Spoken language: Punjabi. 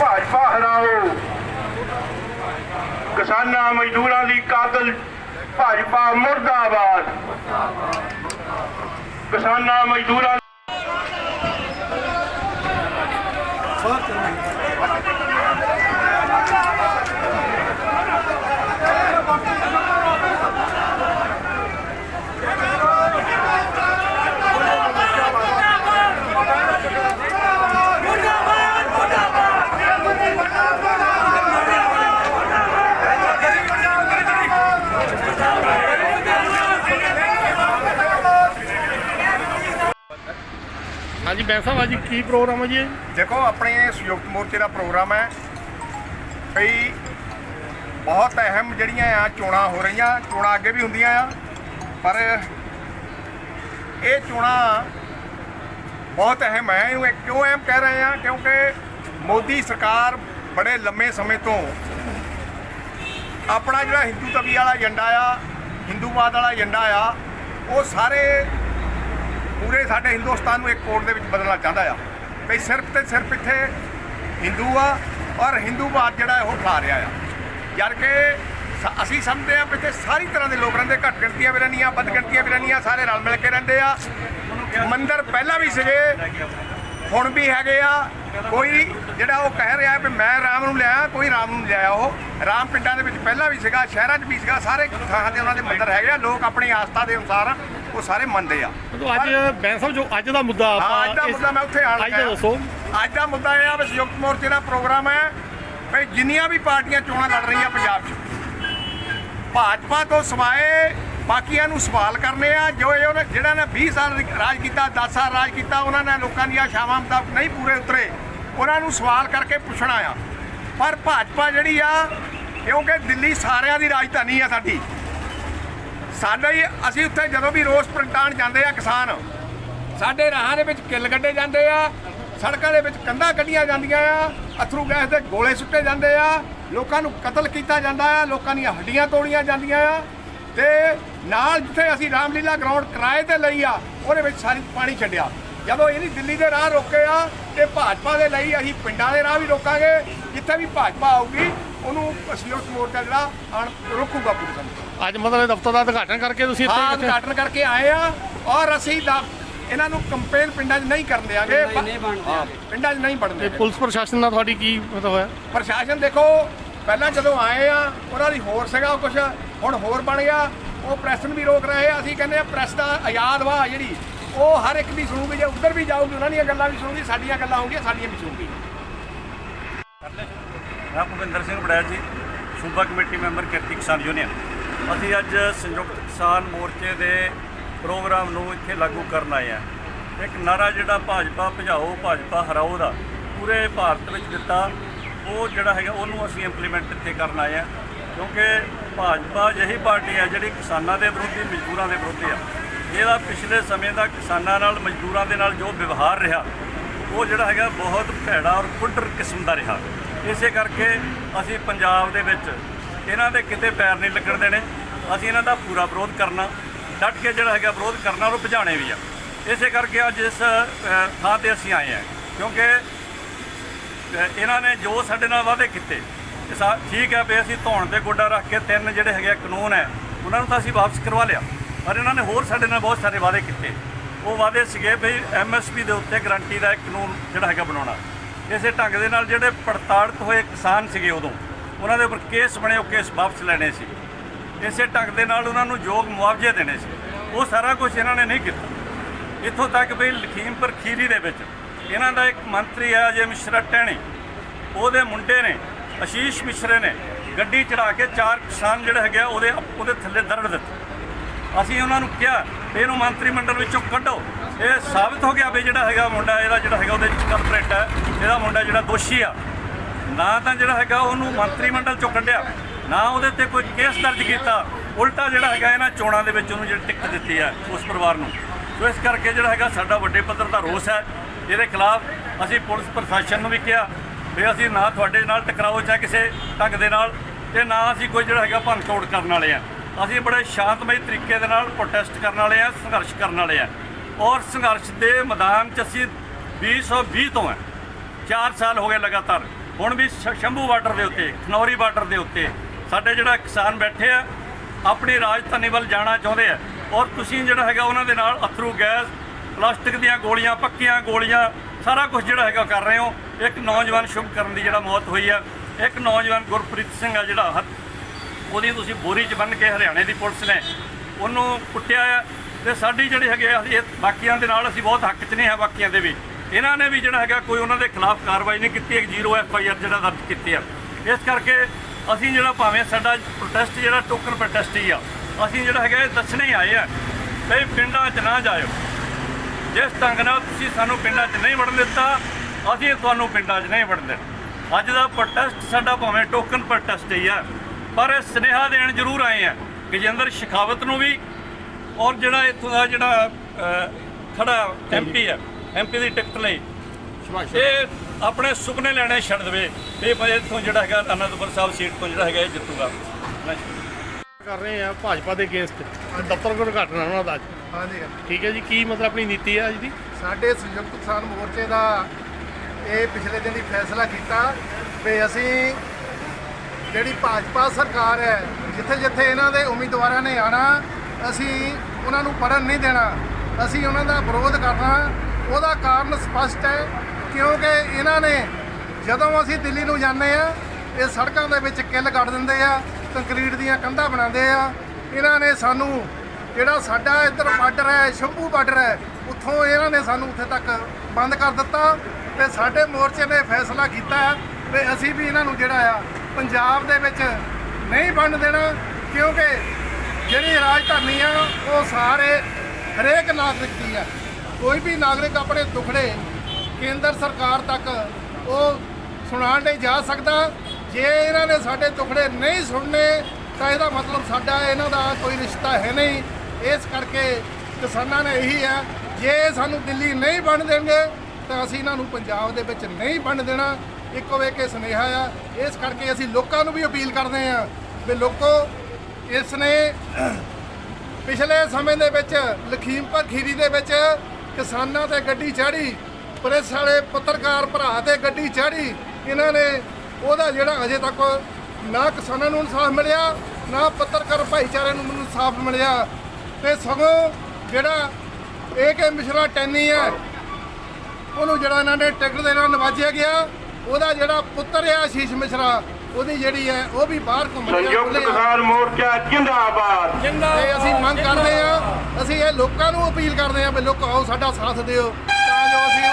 ਭਾਜਪਾ ਹਰਾਓ। ਕਿਸਾਨਾਂ ਮਜ਼ਦੂਰਾਂ ਦੀ ਕਾਤਲ ਭਾਜਪਾ ਮੁਰਦਾਬਾਦ। ਕਿਸਾਨਾਂ ਮਜ਼ਦੂਰਾਂ ਹਾਂਜੀ ਬੈਂਸ ਸਾਹਿਬ, ਅੱਜ ਕੀ ਪ੍ਰੋਗਰਾਮ ਹੈ ਜੀ ਇਹ? ਦੇਖੋ, ਆਪਣੇ ਸੰਯੁਕਤ ਮੋਰਚੇ ਦਾ ਪ੍ਰੋਗਰਾਮ ਹੈ। ਕਈ ਬਹੁਤ ਅਹਿਮ ਜਿਹੜੀਆਂ ਆ ਚੋਣਾਂ ਹੋ ਰਹੀਆਂ, ਚੋਣਾਂ ਅੱਗੇ ਵੀ ਹੁੰਦੀਆਂ ਆ, ਪਰ ਇਹ ਚੋਣਾਂ ਬਹੁਤ ਅਹਿਮ ਹੈ। ਇਹਨੂੰ ਇਹ ਕਿਉਂ ਅਹਿਮ ਕਹਿ ਰਹੇ ਆ? ਕਿਉਂਕਿ ਮੋਦੀ ਸਰਕਾਰ ਬੜੇ ਲੰਮੇ ਸਮੇਂ ਤੋਂ ਆਪਣਾ ਜਿਹੜਾ ਹਿੰਦੂਤਵੀ ਵਾਲਾ ਏਜੰਡਾ ਆ, ਹਿੰਦੂਵਾਦ ਵਾਲਾ ਏਜੰਡਾ ਆ, ਉਹ ਸਾਰੇ ਪੂਰੇ ਸਾਡੇ ਹਿੰਦੁਸਤਾਨ ਨੂੰ ਇੱਕ ਕੋਡ ਦੇ ਵਿੱਚ ਬਦਲਣਾ ਚਾਹੁੰਦਾ ਆ। ਵੀ ਸਿਰਫ ਤੇ ਸਿਰਫ ਇੱਥੇ ਹਿੰਦੂ ਆ ਔਰ ਹਿੰਦੂਵਾਦ ਜਿਹੜਾ ਉਹ ਖਾ ਰਿਹਾ ਆ। ਜਦ ਕਿ ਸ- ਅਸੀਂ ਸਮਝਦੇ ਆ ਵੀ ਇੱਥੇ ਸਾਰੀ ਤਰ੍ਹਾਂ ਦੇ ਲੋਕ ਰਹਿੰਦੇ, ਘੱਟ ਗਿਣਤੀਆਂ ਵੀ ਰਹਿੰਦੀਆਂ, ਵੱਧ ਗਿਣਤੀਆਂ ਵੀ ਰਹਿੰਦੀਆਂ, ਸਾਰੇ ਰਲ ਮਿਲ ਕੇ ਰਹਿੰਦੇ ਆ। ਮੰਦਰ ਪਹਿਲਾਂ ਵੀ ਸੀਗੇ, ਹੁਣ ਵੀ ਹੈਗੇ ਆ। ਕੋਈ ਜਿਹੜਾ ਉਹ ਕਹਿ ਰਿਹਾ ਵੀ ਮੈਂ ਰਾਮ ਨੂੰ ਲਿਆ ਕੋਈ ਰਾਮ ਨੂੰ ਲਿਆ ਉਹ। ਰਾਮ ਪਿੰਡਾਂ ਦੇ ਵਿੱਚ ਪਹਿਲਾਂ ਵੀ ਸੀਗਾ, ਸ਼ਹਿਰਾਂ 'ਚ ਵੀ ਸੀਗਾ, ਸਾਰੇ ਥਾਂ ਤੇ ਉਹਨਾਂ ਦੇ ਮੰਦਰ ਹੈਗੇ ਆ। ਲੋਕ ਆਪਣੀ ਆਸਥਾ ਦੇ ਅਨੁਸਾਰ ਉਹ ਸਾਰੇ ਮੰਨਦੇ ਆ। ਮਤਲਬ ਅੱਜ ਬੈਂਸ ਸਾਹਿਬ ਜੋ ਅੱਜ ਦਾ ਮੁੱਦਾ ਆਪਾਂ ਅੱਜ ਦਾ ਮੁੱਦਾ ਮੈਂ ਉੱਥੇ ਆਣ ਅੱਜ ਦਾ। ਦੱਸੋ। ਅੱਜ ਦਾ ਮੁੱਦਾ ਇਹ ਆ ਵੀ ਸੰਯੁਕਤ ਮੋਰਚੇ ਦਾ ਪ੍ਰੋਗਰਾਮ ਹੈ ਵੀ ਜਿੰਨੀਆਂ ਵੀ ਪਾਰਟੀਆਂ ਚੋਣਾਂ ਲੜ ਰਹੀਆਂ ਪੰਜਾਬ 'ਚ ਭਾਜਪਾ ਤੋਂ ਸਵਾਏ ਬਾਕੀਆਂ ਨੂੰ ਸਵਾਲ ਕਰਨੇ ਆ ਜੋ ਇਹ ਉਹਨੇ ਜਿਹੜਾ ਨੇ 20 ਸਾਲ ਰਾਜ ਕੀਤਾ 10 ਸਾਲ ਰਾਜ ਕੀਤਾ ਉਹਨਾਂ ਨੇ ਲੋਕਾਂ ਦੀਆਂ ਸ਼ਾਵਾਂ ਮੁਤਾਬਕ ਨਹੀਂ ਪੂਰੇ ਉਤਰੇ ਉਹਨਾਂ ਨੂੰ ਸਵਾਲ ਕਰਕੇ ਪੁੱਛਣਾ ਆ। ਪਰ ਭਾਜਪਾ ਜਿਹੜੀ ਆ ਕਿਉਂਕਿ ਦਿੱਲੀ ਸਾਰਿਆਂ ਦੀ ਰਾਜਧਾਨੀ ਆ ਸਾਡੀ ਸਾਡਾ ਹੀ ਅਸੀਂ ਉੱਥੇ ਜਦੋਂ ਵੀ ਰੋਸ ਪ੍ਰਗਟਾਉਣ ਜਾਂਦੇ ਆ ਕਿਸਾਨ, ਸਾਡੇ ਰਾਹਾਂ ਦੇ ਵਿੱਚ ਕਿੱਲ ਕੱਢੇ ਜਾਂਦੇ ਆ, ਸੜਕਾਂ ਦੇ ਵਿੱਚ ਕੰਧਾਂ ਕੱਢੀਆਂ ਜਾਂਦੀਆਂ ਆ, ਅਥਰੂ ਗੈਸ ਦੇ ਗੋਲੇ ਸੁੱਟੇ ਜਾਂਦੇ ਆ, ਲੋਕਾਂ ਨੂੰ ਕਤਲ ਕੀਤਾ ਜਾਂਦਾ ਆ, ਲੋਕਾਂ ਦੀਆਂ ਹੱਡੀਆਂ ਤੋੜੀਆਂ ਜਾਂਦੀਆਂ ਆ, ਤੇ ਨਾਲ ਜਿੱਥੇ ਅਸੀਂ ਰਾਮਲੀਲਾ ਗਰਾਊਂਡ ਕਿਰਾਏ ਤੇ ਲਈ ਆ, ਉਹਦੇ ਵਿੱਚ ਸਾਰੀ ਪਾਣੀ ਛੱਡਿਆ। ਜਦੋਂ ਇਹਦੀ ਦਿੱਲੀ ਦੇ ਰਾਹ ਰੋਕੇ ਆ ਤੇ ਭਾਜਪਾ ਦੇ ਲਈ ਅਸੀਂ ਪਿੰਡਾਂ ਦੇ ਰਾਹ ਵੀ ਰੋਕਾਂਗੇ ਜਿੱਥੇ ਵੀ ਭਾਜਪਾ ਆਊਗੀ ਉਹਨੂੰ ਸੰਯੁਕਤ ਮੋਰਚਾ ਜਿਹੜਾ ਆਣ ਰੋਕੂਗਾ ਪੂਰੀ ਸਮਝ ਅੱਜ ਮਤਲਬ ਦਫ਼ਤਰ ਦਾ ਉਦਘਾਟਨ ਕਰਕੇ ਤੁਸੀਂ ਹਾਂ ਇੱਥੇ ਉਦਘਾਟਨ ਕਰਕੇ ਆਏ ਆ ਔਰ ਅਸੀਂ ਦਾ ਇਹਨਾਂ ਨੂੰ ਕੰਪੇਨ ਪਿੰਡਾਂ 'ਚ ਨਹੀਂ ਕਰਨ ਦਿਆਂਗੇ ਹਾਂ, ਪਿੰਡਾਂ 'ਚ ਨਹੀਂ ਦਿਆਂਗੇ। ਪੁਲਿਸ ਪ੍ਰਸ਼ਾਸਨ ਨਾਲ ਤੁਹਾਡੀ ਕੀ ਮਤਲਬ ਹੋਇਆ ਪ੍ਰਸ਼ਾਸਨ ਦੇਖੋ ਪਹਿਲਾਂ ਜਦੋਂ ਆਏ ਆ ਉਹਨਾਂ ਦੀ ਹੋਰ ਸੀਗਾ ਕੁਝ ਹੁਣ ਹੋਰ ਬਣ ਗਿਆ ਉਹ ਪ੍ਰੈਸ ਨੂੰ ਵੀ ਰੋਕ ਰਹੇ ਆ ਅਸੀਂ ਕਹਿੰਦੇ ਆ ਪ੍ਰੈਸ ਦਾ ਆਜ਼ਾਦ ਵਾ ਜਿਹੜੀ ਉਹ ਹਰ ਇੱਕ ਦੀ ਸੁਣੂਗੀ, ਜੇ ਉੱਧਰ ਵੀ ਜਾਊਗੀ, ਉਹਨਾਂ ਦੀਆਂ ਗੱਲਾਂ ਵੀ ਸੁਣੂਗੀ, ਸਾਡੀਆਂ ਗੱਲਾਂ ਹੋਣਗੀਆਂ, ਸਾਡੀਆਂ ਵੀ ਸੁਣੂਗੀ। ਮੈਂ ਭੁਪਿੰਦਰ ਸਿੰਘ ਬੜੈਲ ਜੀ, ਸੂਬਾ committee member Kirti Kisan union. ਅਸੀਂ ਅੱਜ ਸੰਯੁਕਤ ਕਿਸਾਨ ਮੋਰਚੇ ਦੇ ਪ੍ਰੋਗਰਾਮ ਨੂੰ ਇੱਥੇ ਲਾਗੂ ਕਰਨ ਆਏ ਆ ਇੱਕ ਨਾਰਾ ਜਿਹੜਾ ਭਾਜਪਾ ਭਜਾਓ, ਭਾਜਪਾ ਹਰਾਓ ਦਾ, ਪੂਰੇ ਭਾਰਤ ਵਿੱਚ ਦਿੱਤਾ, ਉਹ ਜਿਹੜਾ ਹੈਗਾ, ਉਹਨੂੰ ਅਸੀਂ ਇੰਪਲੀਮੈਂਟ ਇੱਥੇ ਕਰਨ ਆਏ ਆ ਕਿਉਂਕਿ ਭਾਜਪਾ ਅਜਿਹੀ ਪਾਰਟੀ ਹੈ ਜਿਹੜੀ ਕਿਸਾਨਾਂ ਦੇ ਵਿਰੋਧੀ, ਮਜ਼ਦੂਰਾਂ ਦੇ ਵਿਰੋਧੀ ਆ। ਇਹਦਾ ਪਿਛਲੇ ਸਮੇਂ ਦਾ ਕਿਸਾਨਾਂ ਨਾਲ, ਮਜ਼ਦੂਰਾਂ ਦੇ ਨਾਲ ਜੋ ਵਿਵਹਾਰ ਰਿਹਾ, ਉਹ ਜਿਹੜਾ ਹੈਗਾ ਬਹੁਤ ਭੈੜਾ ਔਰ ਕੁੱਟਰ ਕਿਸਮ ਦਾ ਰਿਹਾ। ਇਸੇ ਕਰਕੇ ਅਸੀਂ ਪੰਜਾਬ ਦੇ ਵਿੱਚ ਇਹਨਾਂ ਦੇ ਕਿਤੇ ਪੈਰ ਨਹੀਂ ਲੱਗਣ ਦੇਣੇ। ਅਸੀਂ ਇਹਨਾਂ ਦਾ ਪੂਰਾ ਵਿਰੋਧ ਕਰਨਾ, ਡਟ ਕੇ ਜਿਹੜਾ ਹੈਗਾ ਵਿਰੋਧ ਕਰਨਾ ਉਹ ਭਜਾਣੇ ਵੀ ਆ। ਇਸੇ ਕਰਕੇ ਅੱਜ ਇਸ ਥਾਂ ਤੇ ਅਸੀਂ ਆਏ ਹਾਂ, ਕਿਉਂਕਿ ਇਹਨਾਂ ਨੇ ਜੋ ਸਾਡੇ ਨਾਲ ਵਾਅਦੇ ਕੀਤੇ ਕਿ ਠੀਕ ਹੈ ਵੀ ਅਸੀਂ ਧੌਣ ਤੇ ਗੋਡਾ ਰੱਖ ਕੇ ਤਿੰਨ ਜਿਹੜੇ ਹੈਗੇ ਆ ਕਾਨੂੰਨ ਹੈ, ਉਹਨਾਂ ਨੂੰ ਤਾਂ ਅਸੀਂ ਵਾਪਸ ਕਰਵਾ ਲਿਆ। ਪਰ ਇਹਨਾਂ ਨੇ ਹੋਰ ਸਾਡੇ ਨਾਲ ਬਹੁਤ ਸਾਰੇ ਵਾਅਦੇ ਕੀਤੇ। ਉਹ ਵਾਅਦੇ ਸੀਗੇ ਵੀ ਐਮਐਸਪੀ ਦੇ ਉੱਤੇ ਗਰੰਟੀ ਦਾ ਇੱਕ ਕਾਨੂੰਨ ਜਿਹੜਾ ਹੈਗਾ ਬਣਾਉਣਾ। ਇਸੇ ਢੰਗ ਦੇ ਨਾਲ ਜਿਹੜੇ ਪੜਤਾੜਤ ਹੋਏ ਕਿਸਾਨ ਸੀਗੇ ਉਦੋਂ, ਉਹਨਾਂ ਦੇ ਉੱਪਰ ਕੇਸ ਬਣੇ, ਉਹ ਕੇਸ ਵਾਪਸ ਲੈਣੇ ਸੀ। ਇਸੇ ਢੰਗ ਦੇ ਨਾਲ ਉਹਨਾਂ ਨੂੰ ਯੋਗ ਮੁਆਵਜ਼ੇ ਦੇਣੇ ਸੀ। ਉਹ ਸਾਰਾ ਕੁਝ ਇਹਨਾਂ ਨੇ ਨਹੀਂ ਕੀਤਾ। ਇੱਥੋਂ ਤੱਕ ਵੀ ਲਖੀਮਪੁਰ ਖੀਰੀ ਦੇ ਵਿੱਚ ਇਹਨਾਂ ਦਾ ਇੱਕ ਮੰਤਰੀ ਹੈ ਅਜੇ ਮਿਸ਼ਰਾ ਟਹਿਣੀ, ਉਹਦੇ ਮੁੰਡੇ ਨੇ ਆਸ਼ੀਸ਼ ਮਿਸ਼ਰੇ ਨੇ, ਗੱਡੀ ਚੜਾ ਕੇ ਚਾਰ ਕਿਸਾਨ ਜਿਹੜੇ ਹੈਗੇ ਆ, ਉਹਦੇ ਉਹਦੇ ਥੱਲੇ ਦਰੜ ਦਿੱਤੇ। ਅਸੀਂ ਉਹਨਾਂ ਨੂੰ ਕਿਹਾ ਵੀ ਇਹਨੂੰ ਮੰਤਰੀ ਮੰਡਲ ਵਿੱਚੋਂ ਕੱਢੋ। ਇਹ ਸਾਬਤ ਹੋ ਗਿਆ ਵੀ ਜਿਹੜਾ ਹੈਗਾ ਮੁੰਡਾ, ਇਹਦਾ ਜਿਹੜਾ ਹੈਗਾ ਉਹਦੇ ਵਿੱਚ ਕਲਪਰੇਟ ਹੈ। ਇਹਦਾ ਮੁੰਡਾ ਜਿਹੜਾ ਦੋਸ਼ੀ ਆ। ਨਾ ਤਾਂ ਜਿਹੜਾ ਹੈਗਾ ਉਹਨੂੰ ਮੰਤਰੀ ਮੰਡਲ ਚੋਂ ਕੱਢਿਆ, ਨਾ ਉਹਦੇ ਤੇ ਕੋਈ ਕੇਸ ਦਰਜ ਕੀਤਾ। ਉਲਟਾ ਜਿਹੜਾ ਹੈਗਾ ਇਹਨਾਂ ਚੋਣਾਂ ਦੇ ਵਿੱਚ ਉਹਨੂੰ ਜਿਹੜੀ ਟਿਕਟ ਦਿੱਤੀ ਹੈ ਉਸ ਪਰਿਵਾਰ ਨੂੰ। ਸੋ ਇਸ ਕਰਕੇ ਜਿਹੜਾ ਹੈਗਾ ਸਾਡਾ ਵੱਡੇ ਪੱਧਰ ਦਾ ਰੋਸ ਹੈ। ਇਹਦੇ ਖਿਲਾਫ ਅਸੀਂ ਪੁਲਿਸ ਪ੍ਰਸ਼ਾਸਨ ਨੂੰ ਵੀ ਕਿਹਾ ਵੀ ਅਸੀਂ ਨਾ ਤੁਹਾਡੇ ਨਾਲ ਟਕਰਾਓ ਚਾਹੇ ਕਿਸੇ ਢੰਗ ਦੇ ਨਾਲ ਤੇ ਨਾ ਅਸੀਂ ਕੋਈ ਜਿਹੜਾ ਹੈਗਾ ਭੰਨ ਤੋੜ ਕਰਨ ਵਾਲੇ ਆ ਅਸੀਂ ਬੜੇ ਸ਼ਾਂਤਮਈ ਤਰੀਕੇ ਦੇ ਨਾਲ ਪ੍ਰੋਟੈਸਟ ਕਰਨ ਵਾਲੇ ਆ ਸੰਘਰਸ਼ ਕਰਨ ਵਾਲੇ ਆ ਔਰ ਸੰਘਰਸ਼ ਦੇ ਮੈਦਾਨ 'ਚ ਅਸੀਂ 2020 ਤੋਂ ਹੈ। 4 ਸਾਲ ਹੋ ਗਏ ਲਗਾਤਾਰ। ਹੁਣ ਵੀ ਸ਼ੰਭੂ ਬਾਰਡਰ ਦੇ ਉੱਤੇ, ਖਨੌਰੀ ਬਾਰਡਰ ਦੇ ਉੱਤੇ ਸਾਡੇ ਜਿਹੜਾ ਕਿਸਾਨ ਬੈਠੇ ਆ, ਆਪਣੀ ਰਾਜਧਾਨੀ ਵੱਲ ਜਾਣਾ ਚਾਹੁੰਦੇ ਆ। ਔਰ ਤੁਸੀਂ ਜਿਹੜਾ ਹੈਗਾ ਉਹਨਾਂ ਦੇ ਨਾਲ ਅਥਰੂ ਗੈਸ, ਪਲਾਸਟਿਕ ਦੀਆਂ ਗੋਲੀਆਂ, ਪੱਕੀਆਂ ਗੋਲੀਆਂ, ਸਾਰਾ ਕੁਝ ਜਿਹੜਾ ਹੈਗਾ ਕਰ ਰਹੇ ਹੋ। ਇੱਕ ਨੌਜਵਾਨ ਸ਼ੁਭ ਕਰਨ ਦੀ ਜਿਹੜਾ ਮੌਤ ਹੋਈ ਆ। ਇੱਕ ਨੌਜਵਾਨ ਗੁਰਪ੍ਰੀਤ ਸਿੰਘ ਆ ਜਿਹੜਾ ਹੱਥ ਉਹਦੀ ਤੁਸੀਂ ਬੋਰੀ 'ਚ ਬੰਨ੍ਹ ਕੇ ਹਰਿਆਣੇ ਦੀ ਪੁਲਿਸ ਨੇ ਉਹਨੂੰ ਕੁੱਟਿਆ ਆ ਤੇ ਸਾਡੀ ਜਿਹੜੀ ਹੈਗੇ ਆ, ਅਸੀਂ ਬਾਕੀਆਂ ਦੇ ਨਾਲ ਅਸੀਂ ਬਹੁਤ ਹੱਕ 'ਚ ਨਹੀਂ ਹੈ ਬਾਕੀਆਂ ਦੇ ਵੀ। ਇਹਨਾਂ ਨੇ ਵੀ ਜਿਹੜਾ ਹੈਗਾ ਕੋਈ ਉਹਨਾਂ ਦੇ ਖਿਲਾਫ ਕਾਰਵਾਈ ਨਹੀਂ ਕੀਤੀ ਇੱਕ ਜ਼ੀਰੋ ਐਫ ਆਈ ਆਰ ਜਿਹੜਾ ਦਰਜ ਕੀਤੀ ਆ। ਇਸ ਕਰਕੇ ਅਸੀਂ ਜਿਹੜਾ ਭਾਵੇਂ ਸਾਡਾ ਪ੍ਰੋਟੈਸਟ ਜਿਹੜਾ ਟੋਕਨ ਪ੍ਰੋਟੈਸਟ ਹੀ ਆ ਅਸੀਂ ਜਿਹੜਾ ਹੈਗਾ ਇਹ ਦੱਸਣੇ ਹੀ ਆਏ ਆ ਵੀ ਪਿੰਡਾਂ 'ਚ ਨਾ ਜਾਇਓ। ਜਿਸ ਢੰਗ ਨਾਲ ਤੁਸੀਂ ਸਾਨੂੰ ਪਿੰਡਾਂ 'ਚ ਨਹੀਂ ਵੜਨ ਦਿੱਤਾ ਅਸੀਂ ਤੁਹਾਨੂੰ ਪਿੰਡਾਂ 'ਚ ਨਹੀਂ ਵੜਨ ਦੇਣਾ। ਅੱਜ ਦਾ ਪ੍ਰੋਟੈਸਟ ਸਾਡਾ ਭਾਵੇਂ ਟੋਕਨ ਪ੍ਰੋਟੈਸਟ ਹੀ ਆ। ਪਰ ਸੁਨੇਹਾ ਦੇਣ ਜ਼ਰੂਰ ਆਏ ਆ ਗਜਿੰਦਰ ਸ਼ਿਖਾਵਤ ਨੂੰ ਵੀ ਔਰ ਜਿਹੜਾ ਇੱਥੋਂ ਦਾ ਜਿਹੜਾ ਖੜਾ ਐਮਪੀ ਆ ਐਮਪੀ ਦੀ ਟਿਕਟ ਲਈ ਇਹ ਆਪਣੇ ਸੁਪਨੇ ਲੈਣੇ ਛੱਡ ਦੇਵੇ। ਇਹ ਭਾਈ ਇੱਥੋਂ ਜਿਹੜਾ ਹੈਗਾ ਅਨੰਦਪੁਰ ਸਾਹਿਬ ਸੀਟ ਤੋਂ ਜਿਹੜਾ ਹੈਗਾ ਇਹ ਜਿੱਤੂਗਾ। ਕਰ ਰਹੇ ਆ ਭਾਜਪਾ ਦੇ ਅਗੇਂਸਟ ਦਫ਼ਤਰ ਕੋਲ ਘਟਨਾ ਉਹਨਾਂ ਦਾ ਹਾਂਜੀ ਠੀਕ ਹੈ ਜੀ ਕੀ ਮਤਲਬ ਆਪਣੀ ਨੀਤੀ ਹੈ ਅੱਜ ਦੀ? ਸਾਡੇ ਸੰਯੁਕਤ ਕਿਸਾਨ ਮੋਰਚੇ ਦਾ ਇਹ ਪਿਛਲੇ ਦਿਨ ਹੀ ਫੈਸਲਾ ਕੀਤਾ ਵੀ ਅਸੀਂ ਜਿਹੜੀ ਭਾਜਪਾ ਸਰਕਾਰ ਹੈ, ਜਿੱਥੇ ਜਿੱਥੇ ਇਹਨਾਂ ਦੇ ਉਮੀਦਵਾਰਾਂ ਨੇ ਆਣਾ ਅਸੀਂ ਉਹਨਾਂ ਨੂੰ ਪੜਨ ਨਹੀਂ ਦੇਣਾ, ਅਸੀਂ ਉਹਨਾਂ ਦਾ ਵਿਰੋਧ ਕਰਨਾ, ਉਹਦਾ ਕਾਰਨ ਸਪਸ਼ਟ ਹੈ, ਕਿਉਂਕਿ ਇਹਨਾਂ ਨੇ ਜਦੋਂ ਅਸੀਂ ਦਿੱਲੀ ਨੂੰ ਜਾਂਦੇ ਆ ਇਹ ਸੜਕਾਂ ਦੇ ਵਿੱਚ ਕਿੱਲ ਕੱਢ ਦਿੰਦੇ ਆ, ਕੰਕਰੀਟ ਦੀਆਂ ਕੰਧਾਂ ਬਣਾਉਂਦੇ ਆ, ਇਹਨਾਂ ਨੇ ਸਾਨੂੰ ਜਿਹੜਾ ਸਾਡਾ ਇੱਧਰ ਬਾਰਡਰ ਹੈ, ਸ਼ੰਭੂ ਬਾਰਡਰ ਹੈ, ਉੱਥੋਂ ਇਹਨਾਂ ਨੇ ਸਾਨੂੰ ਉੱਥੇ ਤੱਕ ਬੰਦ ਕਰ ਦਿੱਤਾ ਤੇ ਸਾਡੇ ਮੋਰਚੇ ਨੇ ਫੈਸਲਾ ਕੀਤਾ ਵੀ ਅਸੀਂ ਵੀ ਇਹਨਾਂ ਨੂੰ ਜਿਹੜਾ ਆ ਪੰਜਾਬ ਦੇ ਵਿੱਚ ਨਹੀਂ ਵੰਡ ਦੇਣਾ, ਕਿਉਂਕਿ ਜਿਹੜੀ ਰਾਜਧਾਨੀ ਆ, ਉਹ ਸਾਰੇ ਹਰੇਕ ਨਾਗਰਿਕ ਦੀ ਆ। ਕੋਈ ਵੀ ਨਾਗਰਿਕ ਆਪਣੇ ਦੁਖੜੇ ਕੇਂਦਰ ਸਰਕਾਰ ਤੱਕ ਉਹ ਸੁਣਾਉਣ ਲਈ ਜਾ ਸਕਦਾ। ਜੇ ਇਹਨਾਂ ਨੇ ਸਾਡੇ ਦੁਖੜੇ ਨਹੀਂ ਸੁਣਨੇ, ਤਾਂ ਇਹਦਾ ਮਤਲਬ ਸਾਡਾ ਇਹਨਾਂ ਦਾ ਕੋਈ ਰਿਸ਼ਤਾ ਹੈ ਨਹੀਂ। ਇਸ ਕਰਕੇ ਕਿਸਾਨਾਂ ਨੇ ਇਹੀ ਹੈ ਜੇ ਸਾਨੂੰ ਦਿੱਲੀ ਨਹੀਂ ਬਣ ਦੇਣਗੇ, ਤਾਂ ਅਸੀਂ ਇਹਨਾਂ ਨੂੰ ਪੰਜਾਬ ਦੇ ਵਿੱਚ ਨਹੀਂ ਬਣ ਦੇਣਾ। ਇੱਕੋ ਵੇਖ ਕੇ ਸੁਨੇਹਾ ਆ, ਇਸ ਕਰਕੇ ਅਸੀਂ ਲੋਕਾਂ ਨੂੰ ਵੀ ਅਪੀਲ ਕਰਦੇ ਆ ਵੀ ਲੋਕੋ ਇਸ ਨੇ ਪਿਛਲੇ ਸਮੇਂ ਦੇ ਵਿੱਚ ਲਖੀਮਪੁਰ ਖੀਰੀ ਦੇ ਵਿੱਚ ਕਿਸਾਨਾਂ ਤੇ ਗੱਡੀ ਚਾੜੀ ਪ੍ਰੈਸ ਵਾਲੇ ਪੱਤਰਕਾਰ ਭਰਾ ਤੇ ਗੱਡੀ ਚਾੜੀ ਇਹਨਾਂ ਨੇ ਉਹਦਾ ਜਿਹੜਾ ਅਜੇ ਤੱਕ ਨਾ ਕਿਸਾਨਾਂ ਨੂੰ ਇਨਸਾਫ ਮਿਲਿਆ, ਨਾ ਪੱਤਰਕਾਰ ਭਾਈਚਾਰੇ ਨੂੰ ਇਨਸਾਫ ਮਿਲਿਆ। ਤੇ ਸਗੋਂ ਜਿਹੜਾ ਏ ਕੇ ਮਿਸ਼ਰਾ ਟੈਨੀ ਹੈ ਉਹਨੂੰ ਜਿਹੜਾ ਇਹਨਾਂ ਨੇ ਟਿਕਟ ਦੇ ਨਾਲ ਨਵਾਜਿਆ ਗਿਆ ਉਹਦਾ ਜਿਹੜਾ ਪੁੱਤਰ ਆ ਆਸ਼ੀਸ਼ ਮਿਸ਼ਰਾ ਉਹਦੀ ਜਿਹੜੀ ਹੈ ਉਹ ਵੀ ਬਾਹਰ ਘੁੰਮ ਰਿਹਾ ਸੰਯੁਕਤ। ਕਿਸਾਨ ਮੋਰਚਾ ਜਿੰਦਾਬਾਦ ਤੇ ਅਸੀਂ ਮੰਗ ਕਰਦੇ ਆ ਅਸੀਂ ਇਹ ਲੋਕਾਂ ਨੂੰ ਅਪੀਲ ਕਰਦੇ ਆ ਵੀ ਲੋਕ ਆਓ ਸਾਡਾ ਸਾਥ ਦਿਓ ਤਾਂ ਜੋ ਅਸੀਂ